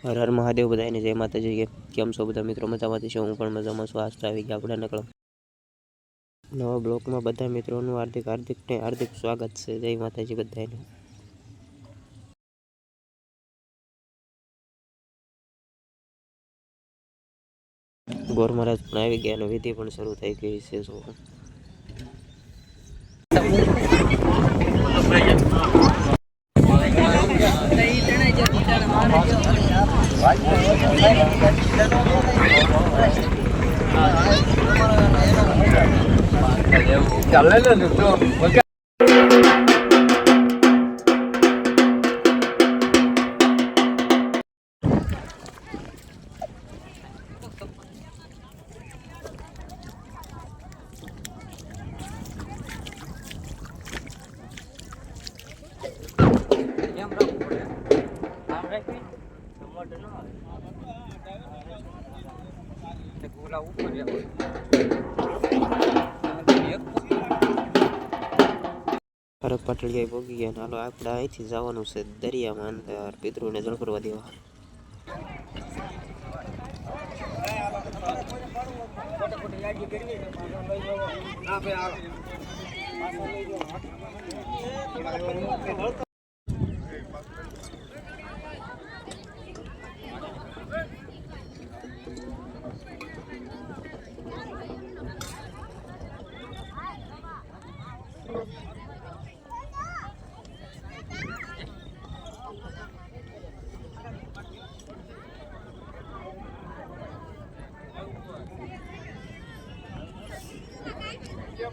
હર હર મહાદેવ બધાને જય માતાજી કે કેમ છો બધા મિત્રો? મજામાંથી છે? હું પણ મજામાં છું. આજ આવી ગયા આપણે નકળો. નવા બ્લોકમાં બધા મિત્રોનું હાર્દિક હાર્દિક ને હાર્દિક સ્વાગત છે. જય માતાજી બધાને ગોર મહારાજ પણ આવી ગયા અને વિધિ પણ શરૂ થઈ ગઈ છે, જો. cả lấy lên được đường Hãy subscribe cho kênh Ghiền Mì Gõ Để không bỏ lỡ những video hấp dẫn ફરક પાટડિયા ભોગી ગયા હાલો આપણે અહીંથી જવાનું છે દરિયામાં અંદર પિતૃને જળ કરવા દેવા.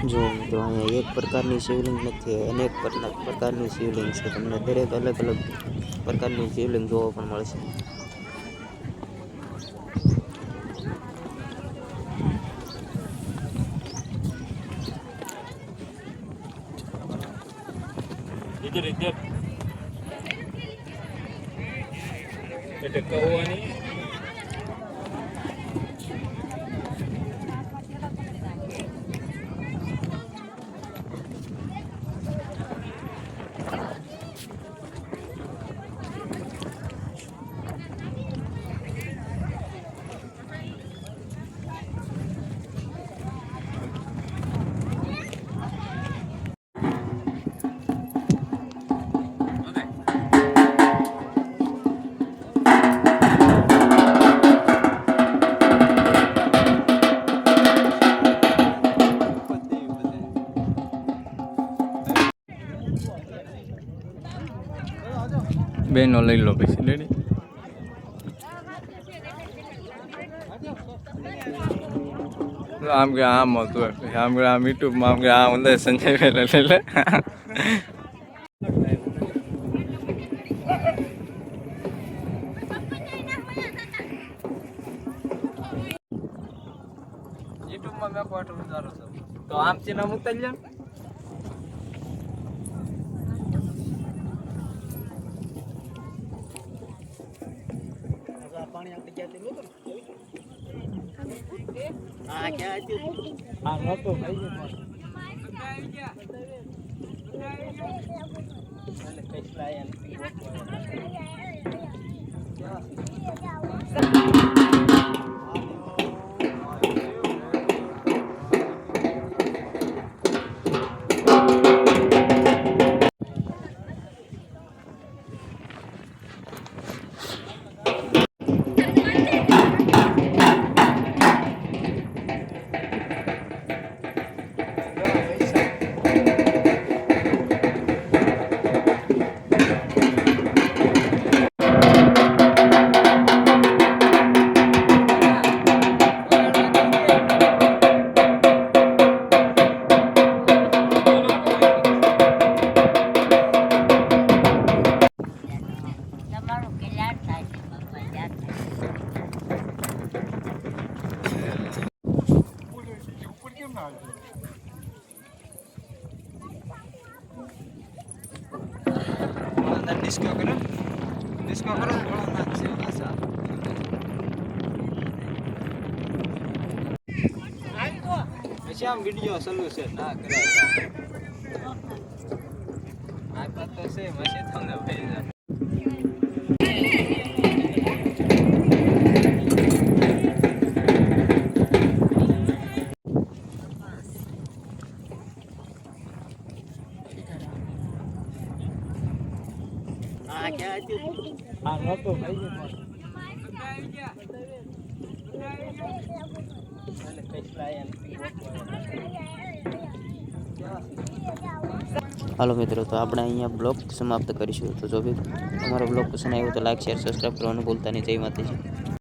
જો મિત્રો અહીંયા એક પ્રકારની શિવલિંગ નથી અનેક પ્રકારનું શિવલિંગ છે તમને દરેક અલગ અલગ પ્રકારનું શિવલિંગ જોવા પણ મળશે એટલે કહવાની બેનો લઈ લો પછી. લેડી આમ કે આમ હતું આમ કે આમ યુટ્યુબમાં આમ કે આ અંદર સંજય વેલા લઈ લે. યુટ્યુબમાં તો આમ છે નામ ઉતારી પાણી આપણે ક્યાં જતું હતું હા ક્યાં હતું હા નહોતો ભાઈ ગયા કઈ ગયા અંદર ડિસ્કો કરો ડિસ્કો કરો ઘણો નાખશે પાછા પછી આમ વીડિયો સલું છે ના કરાય હાલો મિત્રો તો આપણે અહીંયા બ્લોગ સમાપ્ત કરીશું. તો જો બી અમારો બ્લોગ પસંદ આવ્યો તો લાઈક શેર સબસ્ક્રાઈબ કરવાનું ભૂલતા નહીં. જય માતાજી.